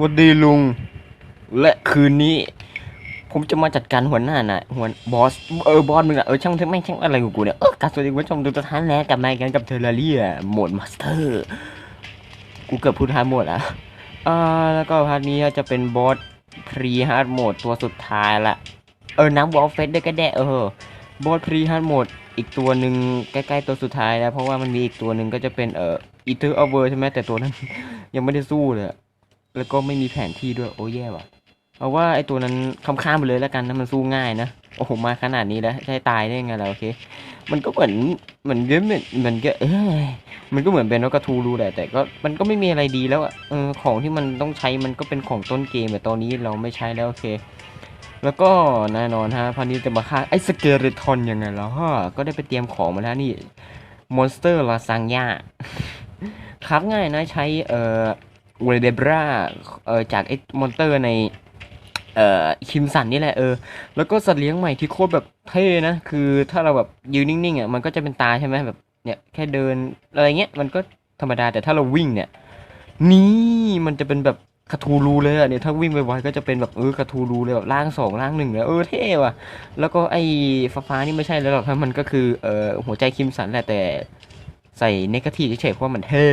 วันดีลุง และคืนนี้ ผมจะมาจัดการหัวหน้าน่ะหัวบอสเออบอสมึงอะเออช่างเถอะแม่งช่างอะไรกูเนี่ยเออกลับสวัสดีคุณผู้ชมทุกท่านนะกลับมาอีกกันกับเทอร์เรียโหมดมาสเตอร์กูเกือบพูดฮาร์ดโหมดอะอ่าแล้วก็พาร์ทนี้จะเป็นบอสพรีฮาร์ดโหมดตัวสุดท้ายละเออน้ำวอลเฟสด้วยก็ได้เออบอสพรีฮาร์ดโหมดอีกตัวหนึ่งใกล้ๆตัวสุดท้ายแล้วเพราะว่ามันมีอีกตัวหนึ่งก็จะเป็นเอ่ออีเทอร์อเวอร์ใช่ไหมแต่ตัวนั้น ยังไม่ได้สู้เลย แล้วก็ไม่มีแผนที่ด้วยโอ้แย่ว่ะเอาว่าไอตัวนั้นคำข้ามไปเลยแล้วกันนะมันสู้ง่ายนะโอ้โหมาขนาดนี้แล้วใช่ตายได้ไงล่ะโอเค มันก็เหมือนเหมือนเยอะเหมือนเหมือนก็เอ้ยมันก็เหมือนเป็นนกกระทูรูแหละแต่ก็มันก็ไม่มีอะไรดีแล้วอะเออของที่มันต้องใช้มันก็เป็นของต้นเกมแต่ตอนนี้เราไม่ใช้แล้วโอเค แล้วก็แน่นอนฮะพันนี้จะมาฆ่าไอ้สเกเลทอนยังไงแล้วฮะก็ได้ไปเตรียมของมาแล้วนี่มอนสเตอร์ลาซังยาครับง่ายนะใช้เอ่อ เวเดบราเอ่อจากไอ้มอนเตอร์ในเอ่อคิมสันนี่แหละเออแล้วก็สัตว์เลี้ยงใหม่ที่โคตรแบบเท่นะคือถ้าเราแบบยืนนิ่งๆอะมันก็จะเป็นตาใช่ไหมแบบเนี่ยแค่เดินอะไรเงี้ยมันก็ธรรมดาแต่ถ้าเราวิ่งเนี่ย นี่มันจะเป็นแบบคาทูรูเลยอะเนี่ยถ้าวิ่งไวๆก็จะเป็นแบบเออคาทูรูเลยแบบล่างสองล่างหนึ่งเลยเออเท่ว่ะแล้วก็ไอ้ฟ้าๆนี่ไม่ใช่แล้วหรอกครับมันก็คือเอ่อหัวใจคิมสันแหละแต่ใส่เนกาทีฟเฉยๆเพราะมันเท่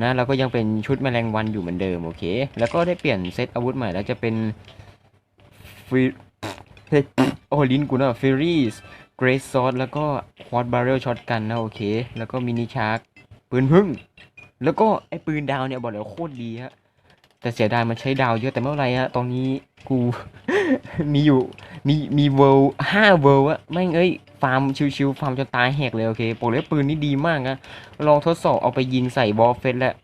นะแล้วก็ยังเป็นชุดแมลงวันอยู่เหมือนเดิมโอเค แล้วก็ได้เปลี่ยนเซตอาวุธใหม่แล้วจะเป็นฟิเฮ้โอ้ลินกูนะฟิรีสเกรซซอสแล้วก็ควอดบาร์เรลช็อตกันนะโอเค แล้วก็มินิชาร์กปืนพึ่ง แล้วก็ไอ้ปืนดาวเนี่ยบอกเลยว่าโคตรดีฮะแต่เสียดายมันใช้ดาวเยอะแต่ไม่เป็นไรฮะตอนนี้กู มีอยู่ มีมีเวลห้าเวลอะแม่งเอ้ยฟาร์มชิวๆฟาร์มจนตายแหกเลยโอเคบอกเลยปืนนี่ดีมากนะลองทดสอบเอาไปยิงใส่วอลเฟสแล้ว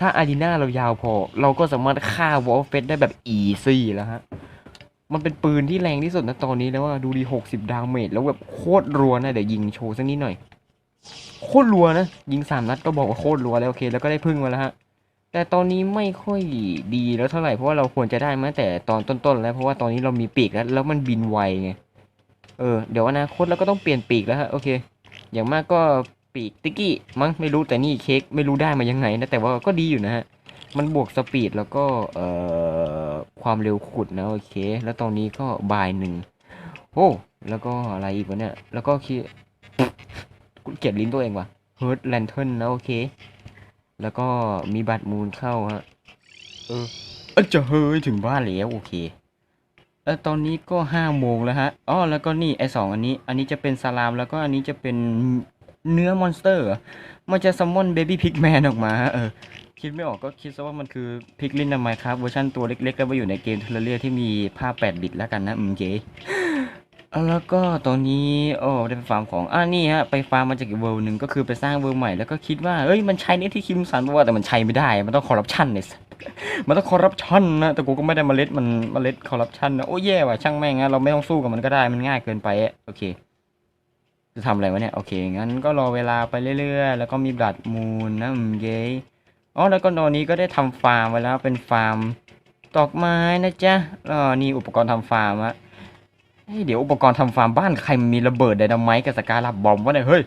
ถ้าอารีนาเรายาวพอ เราก็สามารถฆ่าวอลเฟสได้แบบอีซี่แล้วฮะมันเป็นปืนที่แรงที่สุดนะตอนนี้แล้วว่าดูดีหกสิบดาเมจแล้วแบบโคตรรัวนะเดี๋ยวยิงโชว์สักนิดหน่อยโคตรรัวนะ ยิงสามนัดก็บอกว่าโคตรรัวแล้วโอเค แล้วก็ได้พึ่งมาแล้วฮะ แต่ตอนนี้ไม่ค่อยดีแล้วเท่าไหร่เพราะว่าเราควรจะได้มาตั้งแต่ตอนต้นๆแล้วเพราะว่าตอนนี้เรามีปีกแล้วแล้วมันบินไวไงเออเดี๋ยวอนาคตเราก็ต้องเปลี่ยนปีกแล้วฮะโอเค อย่างมากก็ปีกติกกี้มั้งไม่รู้แต่นี่เค้กไม่รู้ได้มายังไงนะแต่ว่าก็ดีอยู่นะฮะมันบวกสปีดแล้วก็เอ่อความเร็วขุดนะโอเค แล้วตอนนี้ก็บายหนึ่งโอ้แล้วก็อะไรอีกวะเนี่ยแล้วก็คิดเกลียดลิ้นตัวเองวะเฮิร์ตแลนเทิร์นนะโอเค แล้วก็มีบัตรมูลเข้าฮะ เออเอยจะเฮ้ยถึงบ้านแล้วโอเคแล้วตอนนี้ก็ห้าโมงแล้วฮะอ๋อแล้วก็นี่ไอสองอันนี้ อันนี้จะเป็นสลาม แล้วก็อันนี้จะเป็นเนื้อมอนสเตอร์ มันจะซัมมอนเบบี้พิกแมนออกมาเออคิดไม่ออกก็คิดซะว่ามันคือพิกลินทำไมครับเวอร์ชันตัวเล็กๆแล้วมาอยู่ในเกมเทเลเรียที่มีภาพ 8 บิตแล้วกันนะอืมเก๋ แล้วก็ตอนนี้โอ้ได้ไปฟาร์มของอ่านี่ฮะไปฟาร์มมาจากอีกเวิลด์หนึ่งก็คือไปสร้างเวิลด์ใหม่แล้วก็คิดว่าเอ้ยมันใช้เนี่ยที่คิมสันบอกว่าแต่มันใช้ไม่ได้มันต้องคอร์รัปชันเนี่ยมันต้องคอร์รัปชันนะแต่กูก็ไม่ได้มเมล็ดมันมเมล็ดคอร์รัปชันนะโอ้แย่ว่ะช่างแม่งนะเราไม่ต้องสู้กับมันก็ได้มันง่ายเกินไปอะโอเคจะทำอะไรวะเนี่ยโอเคงั้นก็รอเวลาไปเรื่อยๆ แล้วก็มีบลัดมูนนะอืมเย้อ๋อแล้วก็ตอนนี้ก็ได้ทำฟาร์มไว้แล้วเป็นฟาร์มดอกไม้นะจ๊ะอ๋อนี่อุปกรณ์ทำฟาร์มอะ เฮ้ยเดี๋ยวอุปกรณ์ทำฟาร์มบ้านใครมีระเบิดไดนาไมต์กับสกาลับบอมวะเนี่ยเฮ้ย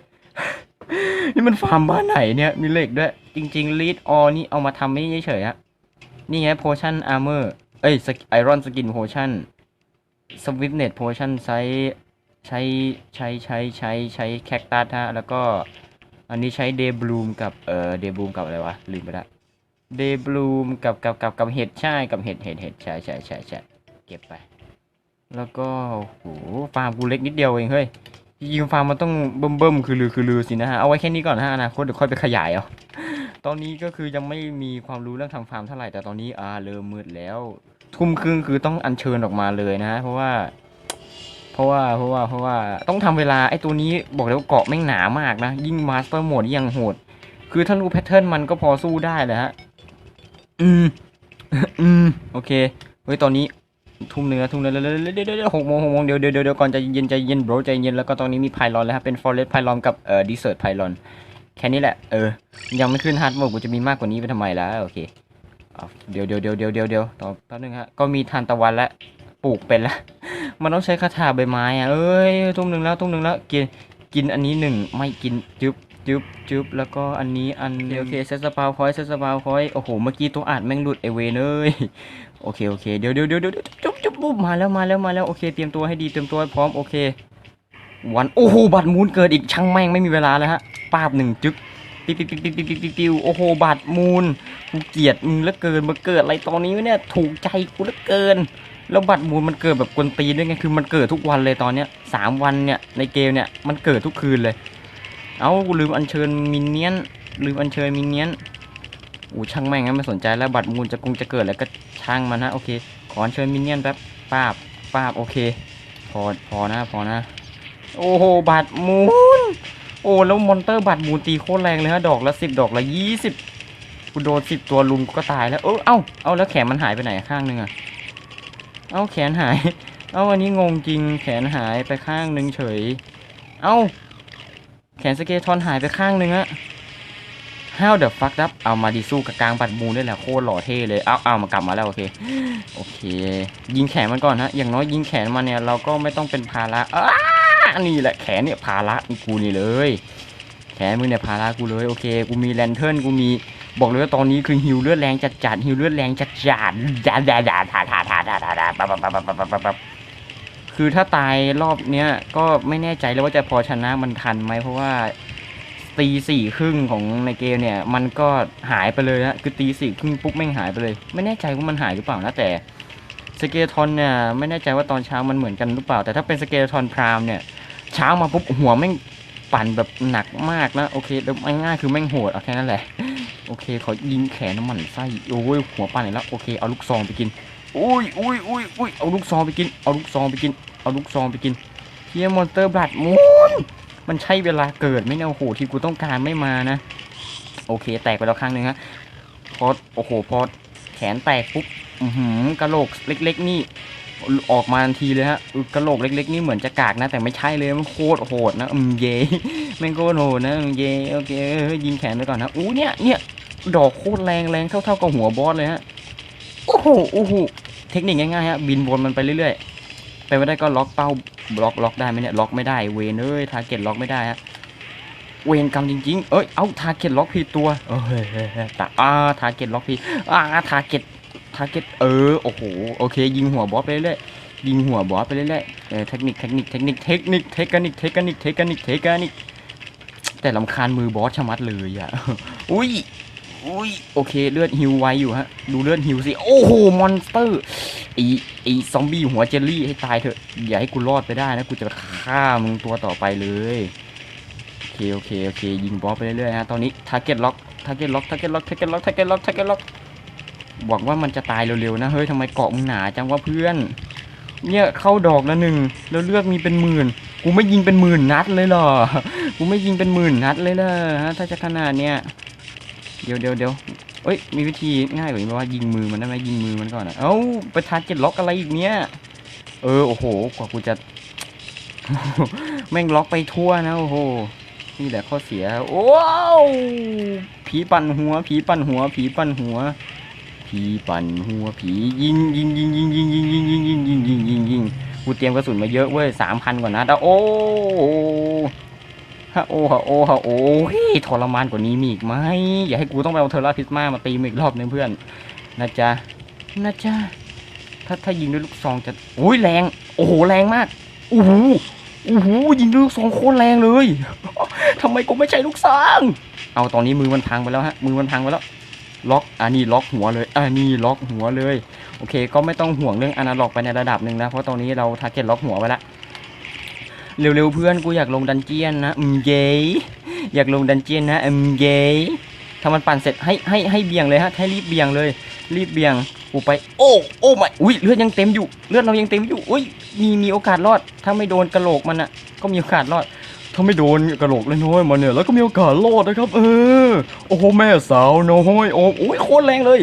นี่มันฟาร์มบ้านไหนเนี่ยมีเหล็กด้วย จริงๆลีดออนี่เอามาทำไม่เฉยๆอะนี่ไงโพชั่นอาร์เมอร์เอ้ยไอรอนสกินโพชั่นสวิฟเน็ตโพชั่นใช้ใช้ใช้ใช้ใช้ใช้แคคตัสฮะแล้วก็อันนี้ใช้เดย์บลูมกับเอ่อเดย์บลูมกับอะไรวะลืมไปละเดย์บลูมกับกับกับกับเห็ดใช่กับเห็ดเห็ดเห็ดใช่ใช่ใช่ใช่เก็บไป แล้วก็โหฟาร์มกูเล็กนิดเดียวเองเฮ้ยจริงฟาร์มมันต้องเบิ่มๆคือลือคือลือสินะฮะเอาไว้แค่นี้ก่อนนะฮะอนาคตเดี๋ยวค่อยไปขยายเอาตอนนี้ก็คือยังไม่มีความรู้เรื่องทำฟาร์มเท่าไหร่แต่ตอนนี้อ่าเริ่มมืดแล้ว ทุ่มครึ่งคือต้องอัญเชิญออกมาเลยนะฮะเพราะว่า เพราะว่าเพราะว่าเพราะว่าต้องทำเวลาไอ้ตัวนี้บอกเลยว่าเกาะแม่งหนามากนะ ยิ่งมาสเตอร์โหมดยังโหด คือถ้ารู้แพทเทิร์นมันก็พอสู้ได้แหละฮะอืมอืมโอเคเฮ้ยตอนนี้ ทุ่มเนื้อทุ่มเนื้อเดี๋ยวเดี๋ยวหกโมงหกโมงเดี๋ยวเดี๋ยวเดี๋ยวก่อนใจเย็นใจเย็นโบรใจเย็นแล้วก็ตอนนี้มีไพลอนแล้วครับเป็นฟอเรสไพลอนกับเอ่อดีเซอร์ไพลอนแค่นี้แหละเออยังไม่ขึ้นฮาร์ดโหมดกูจะมีมากกว่านี้ไปทำไมล่ะโอเคเดี๋ยวเดี๋ยวเดี๋ยวเดี๋ยวเดี๋ยวเดี๋ยวต่อแป๊บนึงฮะก็มีทานตะวันแล้วปลูกเป็นแล้วมันต้องใช้คาถาใบไม้อะเอ้ยทุ่มหนึ่งแล้วทุ่มหนึ่งแล้วกินกินอันนี้หนึ่งไม่กินจึ๊บจึ๊บจึ๊บแล้วก็อันนี้อันโอเคเซตสปาวคอยเซตสปาวคอยโอ้โหเมื่อกี้ตัวอัดแม่งหลุดไอเวนเอ้ย โอเคโอเคเดี๋ยวเดี๋ยวเดี๋ยวเดี๋ยวจุ๊บจุ๊บปุ๊บมาแล้วมาแล้วมาแล้วโอเคเตรียมตัวให้ดีเตรียมตัวพร้อมโอเค วันโอ้โหบัตรมูนเกิดอีกช่างแม่งไม่มีเวลาแล้วฮะปาบหนึ่งจึ๊กปิ๊วปิ๊วปิ๊วติวติวติวติโอ้โหบัตรมูนกูเกลียดมึงแล้วเกินมาเกิดอะไรตอนนี้เนี่ยถูกใจกูแล้วเกิน แล้วบัตรมูนมันเกิดแบบกวนตีนด้วยไงคือมันเกิดทุกวันเลยตอนเนี้ยสามวันเนี่ยในเกมเนี่ยมันเกิดทุกคืนเลย เอ้าลืมอัญเชิญมินเนียนลืมอัญเชิญมินเนียนอู้ช่างแม่งไม่สนใจแล้วบัตมูลจะกงจะเกิดแล้วก็ ช่างมันนะโอเค ขอเชิญมินเนี่ยนแป๊บป้าบป้าบโอเค พอพอนะพอนะ โอ้โหบัตรมูลโอ้แล้วมอนเตอร์บัตรมูลตีโคตรแรงเลยฮะดอกละสิบดอกละยี่สิบกูโดนสิบตัวลุมกูก็ตายแล้วเออเอ้าเอาแล้วแขนมันหายไปไหนข้างหนึงอะเอ้าแขนหายเอ้าอันนี้งงจริงแขนหายไปข้างหนึ่งเฉย เอ้าแขนสเกตทอนหายไปข้างหนึ่งอะ How the fuck up เอามาดีสู้กับกลางบัดมูลด้แหละโคตรหล่อเท่เลยเอาเอามากลับมาแล้วโอเคโอเค ยิงแขนมันก่อนฮะอย่างน้อยยิงแขนมันเนี่ยเราก็ไม่ต้องเป็นภาระอ้านี่แหละแขนเนี่ยภาระกูนี่เลย แขนมึงเนี่ยภาระกูเลยโอเคกูมีแลนเทิร์นกูมีบอกเลยว่าตอนนี้คือฮิวเลือดแรงจัดจัดฮิวเลือดแรงจัดจัดจัดจัดจัดจัดจัดจัดจัดจัดจัดปั๊บปั๊บปั๊บปั๊บปั๊บปั๊บปั๊บคือถ้าตายรอบเนี้ยก็ไม่แน่ใจเลยว่าจะพอชนะมันทันไหมเพราะว่า ตีสี่ครึ่งของในเกมเนี่ย มันก็หายไปเลยนะคือตีสี่ครึ่งปุ๊บแม่งหายไปเลย ไม่แน่ใจว่ามันหายหรือเปล่านะแต่สเกลทอนเนี่ยไม่แน่ใจว่าตอนเช้ามันเหมือนกันหรือเปล่า แต่ถ้าเป็นสเกลทอนพรามเนี่ยเช้ามาปุ๊บหัวแม่งปั่นแบบหนักมากนะโอเคแล้วง่ายๆคือแม่งโหดเอาแค่นั้นแหละโอเคขอยิงแขนน้ำมันไส้โอ้ยหัวปั่นอีกแล้วโอเคเอาลูกซองไปกินอุ้ยอุ้ยอุ้ยอุ้ยเอาลูกซองไปกินเอาลูกซองไปกินเอาลูกซองไปกินเฮียมอนเตอร์บลัดมูน มันใช่เวลาเกิดไหมเนี่ยโอ้โหที่กูต้องการไม่มานะ โอเค แตกไปแล้วครั้งหนึ่งฮะพอโอ้โหพอแขนแตกปุ๊บอือหือกระโหลกเล็ก ๆ นี่ออกมาทันทีเลยฮะกระโหลกเล็ก ๆ นี่เหมือนจะกากนะ แต่ไม่ใช่เลยมันโคตรโหดนะอืมเย่แม่งโคตรโหดนะอืมเย่โอเคเฮ้ยยิงแขนไปก่อนนะอู้เนี่ยเนี่ยดอกโคตรแรงแรงเท่าๆกับหัวบอสเลยฮะโอ้โหโอ้โหเทคนิคง่ายๆฮะบินวนมันไปเรื่อยๆ ไปไม่ได้ก็ล็อกเป้าล็อกล็อกได้ไหมเนี่ยล็อกไม่ได้เวนเอ้ยทาร์เก็ตล็อกไม่ได้ฮะเวนกรรมจริง ๆ เอ้ยเอ้าทาร์เก็ตล็อกผิดตัวเอ้ยเฮ้ยแต่อ่าทาร์เก็ตล็อกผิดอ่าทาร์เก็ตทาร์เก็ตเออโอ้โหโอเค ยิงหัวบอสไปเรื่อยยิงหัวบอสไปเรื่อยเออเทคนิคเทคนิคเทคนิคเทคนิคเทคนิคเทคนิคเทคนิคเทคนิคแต่ลำคาญมือบอสชะมัดเลยอะอุ้ย อุ้ยโอเคเลือดฮิวไวอยู่ฮะ ดูเลือดฮิวสิ โอ้โห มอนสเตอร์ไอไอซอมบี้หัวเจลลี่ให้ตายเถอะ อย่าให้กูรอดไปได้นะ กูจะฆ่ามึงตัวต่อไปเลย โอเค โอเค โอเค ยิงบอสไปเรื่อยๆฮะ ตอนนี้ทาร์เก็ตล็อก ทาร์เก็ตล็อก ทาร์เก็ตล็อก ทาร์เก็ตล็อก ทาร์เก็ตล็อก ทาร์เก็ตล็อก หวังว่ามันจะตายเร็วๆนะ เฮ้ยทำไมเกาะมึงหนาจังวะเพื่อน เนี่ยเข้าดอกละหนึ่ง แล้วเลือดมีเป็นหมื่น กูไม่ยิงเป็นหมื่นนัดเลยเหรอ กูไม่ยิงเป็นหมื่นนัดเลยเหรอฮะ ถ้าจะขนาดเนี้ย เดี๋ยวเดี๋ยวเดี๋ยวเอ้ย มีวิธีง่ายกว่านี้ไหมว่ายิงมือมันได้ไหมยิงมือมันก่อนอะเอ้าไปทาร์เก็ตล็อกอะไรอีกเนี้ย เออ โอ้โห กว่ากูจะ แม่งล็อกไปทั่วนะโอ้โห นี่แหละข้อเสีย โอ้วผีปั่นหัว ผีปั่นหัว ผีปั่นหัว ผีปั่นหัว ผียิงยิงยิงยิงยิงยิงยิงยิงยิงยิงยิงยิงยิงกูเตรียมกระสุนมาเยอะเว้ยสามพันกว่านัดอะโอ้ ฮะโอ้ฮะโอ้ฮะโอ้ยทรมานกว่านี้มีอีกไหมอย่าให้กูต้องไปเอาเทอร์ราพิสมามาตีมึงอีกรอบนึงเพื่อนนะจ๊ะนะจ๊ะถ้าถ้ายิงด้วยลูกซองจะอุ้ยแรง โอ้โหแรงมากโอ้โหโอ้โหยิงด้วยลูกซองโคตรแรงเลยทำไมกูไม่ใช่ลูกซองเอาตอนนี้มือมันพังไปแล้วฮะมือมันพังไปแล้วล็อกอันนี้ล็อกหัวเลยอันนี้ล็อกหัวเลย โอเค ก็ไม่ต้องห่วงเรื่องอนาล็อกไปในระดับหนึ่งนะ เพราะตอนนี้เราทาร์เก็ตล็อกหัวไว้ละ เร็วๆเพื่อนกูอยากลงดันเจียนนะอืมเย้อยากลงดันเจียนนะอืมเย้ถ้ามันปั่นเสร็จให้ให้ให้เบี่ยงเลยฮะให้รีบเบี่ยงเลย รีบเบี่ยงกูไปโอ้โอ้ไม่อุ้ยเลือดยังเต็มอยู่เลือดเรายังเต็มอยู่อุ้ยมีมีโอกาสรอด ถ้าไม่โดนกระโหลกมันอะก็มีโอกาสรอดถ้าไม่โดนกระโหลกเลยน้อยมันเนี่ยแล้วก็มีโอกาสรอดนะครับ เออโอ้โหแม่สาวน้อยโอ้โอ้ยโคตรแรงเลย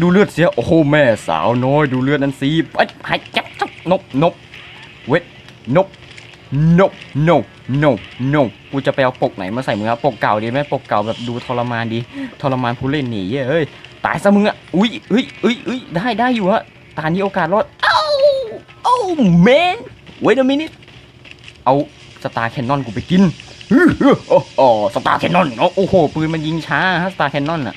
ดูเลือดเสียโอ้โหแม่สาวน้อย ดูเลือดนั้นสิไปหายจับจับนบนบเวทนบ นบ no no no กูจะไปเอาปกไหนมาใส่มึงอะปกเก่าดีไหมปกเก่าแบบดูทรมานดี ทรมานผู้เล่นหนีเอ้ยตายซะมึงอะอุ้ยเอ้ยเอ้ยเอ้ยได้ได้อยู่ฮะตานี้โอกาสรอดเอ้าเอ้แมน wait a minute เอาสตาร์แคนนอนกูไปกินอ้โหสตาร์แคนนอนโอ้โหปืนมันยิงช้าฮะสตาร์แคนนอนอะ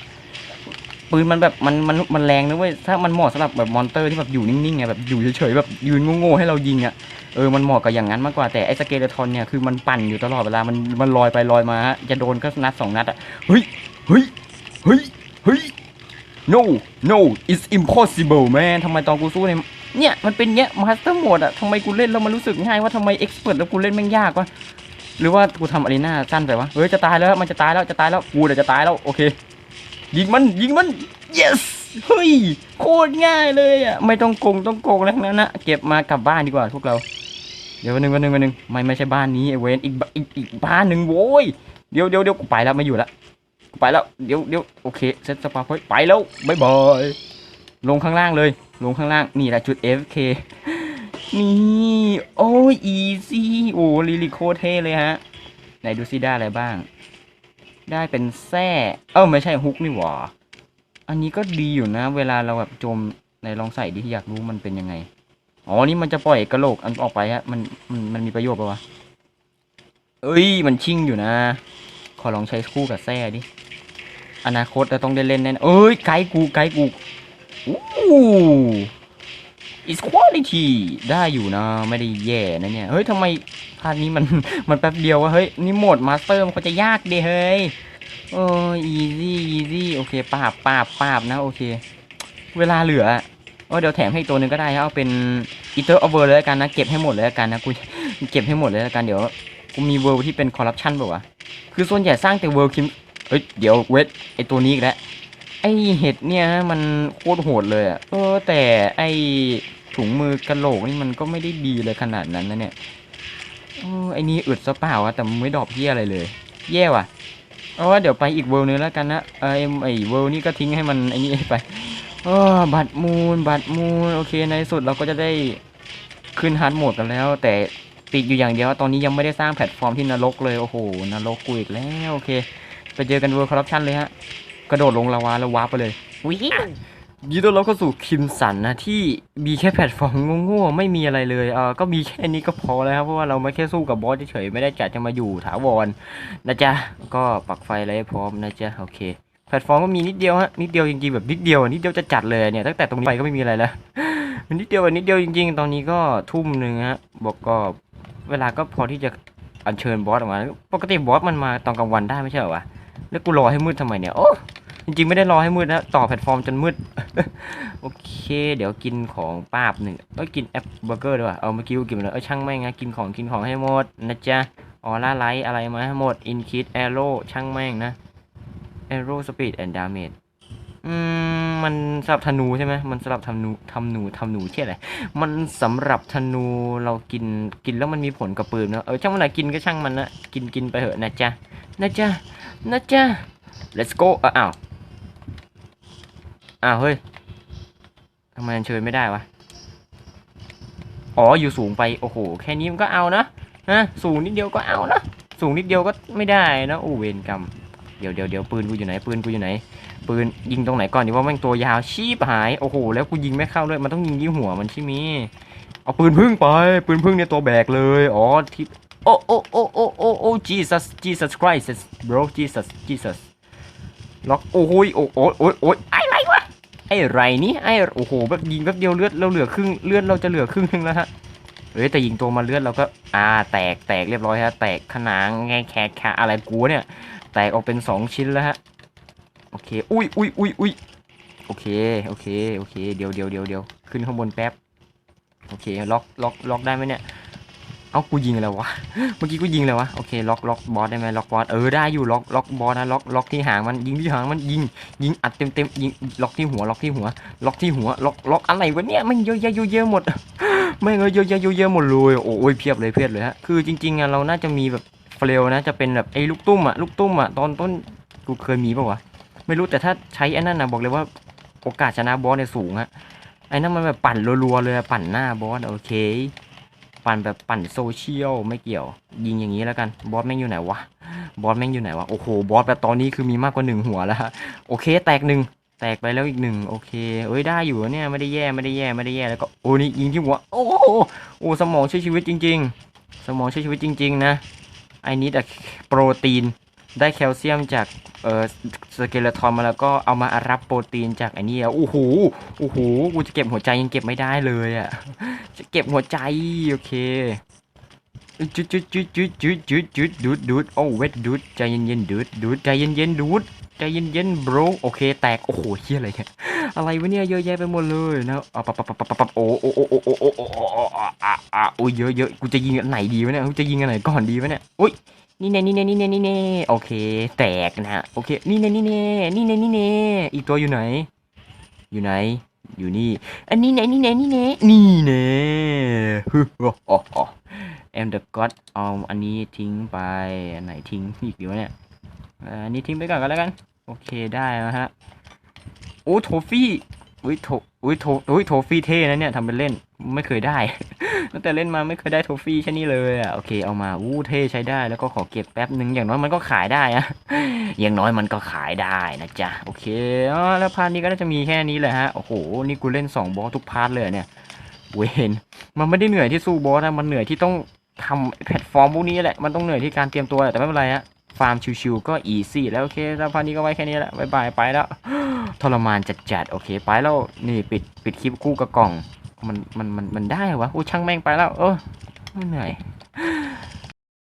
ปืนมันแบบมันมันมันแรงนะเว้ยถ้ามันเหมาะสำหรับแบบมอนเตอร์ที่แบบอยู่นิ่งๆไงแบบอยู่เฉยๆแบบยืนโง่ๆให้เรายิงอะเออมันเหมาะกับอย่างนั้นมากกว่าแต่ไอ้สเกเลทอนเนี่ยคือมันปั่นอยู่ตลอดเวลามันมันลอยไปลอยมาฮะจะโดนก็นัดสองนัดอะเฮ้ยเฮ้ยเฮ้ยเฮ้ย no no it's impossible man ทำไมตอนกูสู้เนี่ยเนี่ยมันเป็นเงี้ยมาสเตอร์โหมดอะทำไมกูเล่นแล้วมันรู้สึกง่ายว่าทำไมเอ็กซ์เพรสแล้วกูเล่นแม่งยากวะหรือว่ากูทำอารีนาสั้นไปวะเฮ้ยจะตายแล้วมันจะตายแล้วจะตายแล้วกูเดี๋ยวจะตายแล้วโอเค ยิงมันยิงมัน yes เฮ้ยโคตรง่ายเลยอะไม่ต้องโกงต้องโกงแล้วทั้งนั้นนะเก็บมากลับบ้านดีกว่าพวกเรา เดี๋ยววันหนึ่งวันหนึ่งวันหนึ่งไม่ไม่ใช่บ้านนี้ไอ้เวนอีกอีกอีกบ้านหนึ่งโว้ยเดี๋ยวเดี๋ยวเดี๋ยวกูไปแล้วไม่อยู่แล้วกูไปแล้วเดี๋ยวเดี๋ยวโอเคเซตสปาร์คอยไปแล้วบายบายลงข้างล่างเลย ลงข้างล่างนี่แหละจุด FK นี่โอ้ยอีซี่โอ้ลิลิโคเท่เลยฮะไหนดูซิได้อะไรบ้าง ได้เป็นแส้เออไม่ใช่ฮุกนี่หว่า อันนี้ก็ดีอยู่นะ เวลาเราแบบจมในลองใส่ดิอยากรู้มันเป็นยังไง อ๋อ นี่มันจะปล่อยกระโหลกอันออกไปฮะ มันมันมันมีประโยชน์ปะวะ เอ้ย มันชิ่งอยู่นะ ขอลองใช้คู่กับแซ่ดิ อนาคตเราต้องได้เล่นแน่นเอ้ย ไกด์กู ไกด์กูอู้ is quality ได้อยู่นะ ไม่ได้แย่นะเนี่ย เฮ้ยทำไมภาคนี้มันมันแป๊บเดียววะเฮ้ย นี่โหมดมาสเตอร์มันก็จะยากดิเฮ้ยโอ้ย easy easy โอเคปาบปาบปาบนะ โอเค เวลาเหลือโอ้เดี๋ยวแถมให้ตัวหนึ่งก็ได้ครับเอาเป็นอีเตอร์อเวอร์เลยละกันนะ เก็บให้หมดเลยละกันนะกูเก็บให้หมดเลยละกันเดี๋ยวกูมีเวิร์ที่เป็นคอร์รัปชันป่าวะคือส่วนใหญ่สร้างแต่เวิร์คิมเอ้ยเดี๋ยวเวทไอตัวนี้อีกแล้ว ไอเห็ดเนี่ยมันโคตรโหดเลยอะเออแต่ไอถุงมือกระโหลกนี่มันก็ไม่ได้ดีเลยขนาดนั้นนะเนี่ยเออไอนี่อึดซะเปล่าวะแต่มันไม่ดอกเหี้ยอะไรเลย แย่ว่ะเอาว่าเดี๋ยวไปอีกเวิร์นึงแล้วกันนะเออไอไอเวิร์นี่ก็ทิ้งให้มันไอนี่ไปโอ้บัตรมูลบัตรมูลโอเคในสุดเราก็จะได้ขึ้นฮาร์ดโหมดกันแล้ว แต่ติดอยู่อย่างเดียวตอนนี้ยังไม่ได้สร้างแพลตฟอร์มที่นรกเลยโอ้โหนรกกูอีกแล้วโอเค ไปเจอกันเวิร์คอร์รัปชันเลยฮะ กระโดดลงลาวาแล้ววาร์ปไปเลยวิยินดีต้อนรับเข้าสู่คิมสันนะที่มีแค่แพลตฟอร์มโง่ๆไม่มีอะไรเลยเออก็มีแค่นี้ก็พอแล้วครับเพราะว่าเราไม่แค่สู้กับบอสเฉยๆไม่ได้จัดจะมาอยู่ถาวรนะจ๊ะก็ปักไฟอะไรให้พร้อมนะจ๊ะโอเคแพลตฟอร์มก็มีนิดเดียวฮะนิดเดียวจริงๆแบบนิดเดียวอะนิดเดียวจะจัดเลยเนี่ยตั้งแต่ตรงนี้ไปก็ไม่มีอะไรแล้วมันนิดเดียวอะนิดเดียวจริงๆ ตอนนี้ก็ทุ่มหนึ่งฮะบอกก็เวลาก็พอที่จะอัญเชิญบอสออกมา ปกติบอสมันมาตอนกลางวันได้ไม่ใช่เหรอวะ แล้วกูรอให้มืดทำไมเนี่ย โอ้จริงๆไม่ได้รอให้มืดนะ ต่อแพลตฟอร์มจนมืด โอเค เดี๋ยวกินของป้าบหนึ่งเอ้ยกินแอปเบอร์เกอร์ด้วยเอาเมื่อกี้กูกินไปแล้วเอ้ยช่างแม่งนะกินของกินของให้หมดนะจ๊ะออร่าไลท์อะไรมาให้หมดอินคิดแอโร่ช่างแม่งนะแอโร่สปีดแอนด์ดาเมจ มันสำหรับธนูใช่ไหมมันสำหรับทำนูทำหนูทำหนูเที่ยอะไรมันสำหรับธนูเรากินกินแล้วมันมีผลกับปืนเนอะเออช่างมันไหนกินก็ช่างมันนะกินกินไปเถอะนะจ๊ะนะจ๊ะนะจ๊ะ let's go เอออ้าวอ้าวเฮ้ยทำไมมันเชิญไม่ได้วะอ๋ออยู่สูงไปโอ้โหแค่นี้มันก็เอานะนะสูงนิดเดียวก็เอานะสูงนิดเดียวก็ไม่ได้นะโอ้เวรกรรมเดี๋ยวเดี๋ยวเดี๋ยวปืนกูอยู่ไหนปืนกูอยู่ไหน ปืนยิงตรงไหนก่อนดีว่าแม่งตัวยาวชีบหายโอ้โหแล้วกูยิงไม่เข้าด้วยมันต้องยิงที่หัวมันใช่ไหมเอาปืนพึ่งไป ปืนพึ่งเนี่ยตัวแบกเลยอ๋อที่โอ้โอ้โอ้โอ้โอ้โอ้ Jesus Jesus Christ bro Jesus Jesus ล็อกโอ้โหโอ้โอ้โอ้โอ้ไอ้ไรวะไอ้ไรนี่ไอ้โอ้โหแบบยิงแป๊บเดียวเลือดเราเหลือครึ่งเลือดเราจะเหลือครึ่งนึงแล้วฮะเฮ้ยแต่ยิงตัวมาเลือดเราก็อ่าแตกแตกเรียบร้อยฮะแตกขนางไงแขกแขกอะไรกูเนี่ยแตกออกเป็นสองชิ้นแล้วฮะ โอเค อุ้ยอุ้ยอุ้ยอุ้ยโอเค โอเค โอเค เดี๋ยวเดี๋ยวเดี๋ยวเดี๋ยวขึ้นข้างบนแป๊บ โอเค ล็อก ล็อก ล็อกได้ไหมเนี่ย เอ้า กูยิงอะไรวะ เมื่อกี้กูยิงอะไรวะ โอเค ล็อก ล็อกบอสได้ไหมล็อกบอส เออ ได้อยู่ ล็อก ล็อกบอสนะ ล็อก ล็อกที่หางมัน ยิงที่หางมัน ยิง ยิง อัดเต็มเต็มยิง ล็อกที่หัว ล็อกที่หัว ล็อกที่หัว ล็อก ล็อกอะไรวะเนี่ยมันเยอะแยะเยอะแยะหมดไม่เออเยอะแยะเยอะแยะหมดเลย โอ้ยเพียบเลยเพียบเลยฮะ คือจริงๆอะเราน่าจะมีแบบเฟลนะ จะเป็นแบบไอ้ลูกตุ้มอะลูกตุ้มอะตอนต้น กูเคยมีป่าวะ ไม่รู้แต่ถ้าใช้ไอ้นั่นนะบอกเลยว่าโอกาสชนะบอสเนี่ยสูงฮะไอ้นั่นมันแบบปั่นรัวๆเลยปั่นหน้าบอสโอเค ปั่นแบบปั่นโซเชียลไม่เกี่ยว ยิงอย่างนี้แล้วกันบอสแม่งอยู่ไหนวะบอสแม่งอยู่ไหนวะโอ้โหบอสแบบตอนนี้คือมีมากกว่าหนึ่งหัวแล้วฮะโอเค แตกหนึ่งแตกไปแล้วอีกหนึ่งโอเค เอ้ยได้อยู่เนี่ยไม่ได้แย่ไม่ได้แย่ไม่ได้แย่แล้วก็โอ้นี่ยิงที่หัวโอ้โหโอ้สมองช่วยชีวิตจริง ๆ สมองช่วยชีวิตจริง ๆ นะไอ้นี้แต่โปรตีนได้แคลเซียมจาก เออสเกเลทอนมาแล้วก็เอามารับโปรตีนจากไอ้นี่อะโอ้โหโอ้โหกูจะเก็บหัวใจยังเก็บไม่ได้เลยอะจะเก็บหัวใจโอเคจุดจุดจุดจุดจุดจุดจุดดูดดูดโอ้เวทดูดใจเย็นเย็นดูดดูดใจเย็นเย็นดูดใจเย็นเย็นๆ bro โอเค แตกโอ้โหเฮียอะไรเนี่ยอะไรวะเนี่ยเยอะแยะไปหมดเลยนะอะปับปับปับปับปับโอ้โอ้โอ้โอ้โอ้โอ้โอ้โอ้อะอะอะโอ้ยเยอะเยอะกูจะยิงอันไหนดีวะเนี่ยกูจะยิงอันไหนก่อนดีวะเนี่ยอุ้ย นี่แน่นี่แน่นี่แน่นี่แน่โอเค แตกนะฮะโอเคนี่แน่นี่แน่นี่แน่นี่แน่อีกตัวอยู่ไหน อยู่ไหน อยู่นี่ อันนี้ไหนนี่ไหนนี่ไหนนี่เน่ฮึโอ้โอ้โอ้ am the god เอาอันนี้ทิ้งไปอันไหนทิ้งอีกดีวเนี่ยอันนี้ทิ้งไปก่อนก็แล้วกัน โอเคได้แล้วฮะโอ้โทฟี่อุ้ยโทอุ้ยโทอุ้ยโทฟี่เท่นะเนี่ยทำเป็นเล่นไม่เคยได้ ตั้งแต่เล่นมาไม่เคยได้โทฟี่แค่นี้เลยอะโอเคเอามาอู้เท่ใช้ได้แล้วก็ขอเก็บแป๊บหนึ่งอย่างน้อยมันก็ขายได้อะอย่างน้อยมันก็ขายได้นะจ๊ะโอเคอ๋อแล้วพาร์ทนี้ก็น่าจะมีแค่นี้แหละฮะโอ้โหนี่กูเล่นสองบอสทุกพาร์ทเลยเนี่ยเวนมันไม่ได้เหนื่อยที่สู้บอสนะมันเหนื่อยที่ต้องทำแพลตฟอร์มพวกนี้แหละมันต้องเหนื่อยที่การเตรียมตัวแแต่ไม่เป็นไรฮะฟาร์มชิวๆก็อีซี่แล้วโอเคแล้วพาร์ทนี้ก็ไว้แค่นี้แหละบายบายไปแล้วทรมานจัดๆโอเค ไปแล้วนี่ปิดปิดคลิปคู่กับกล่อง มันมันมันมันได้เหรอวะอู้ช่างแม่งไปแล้ว เออเหนื่อย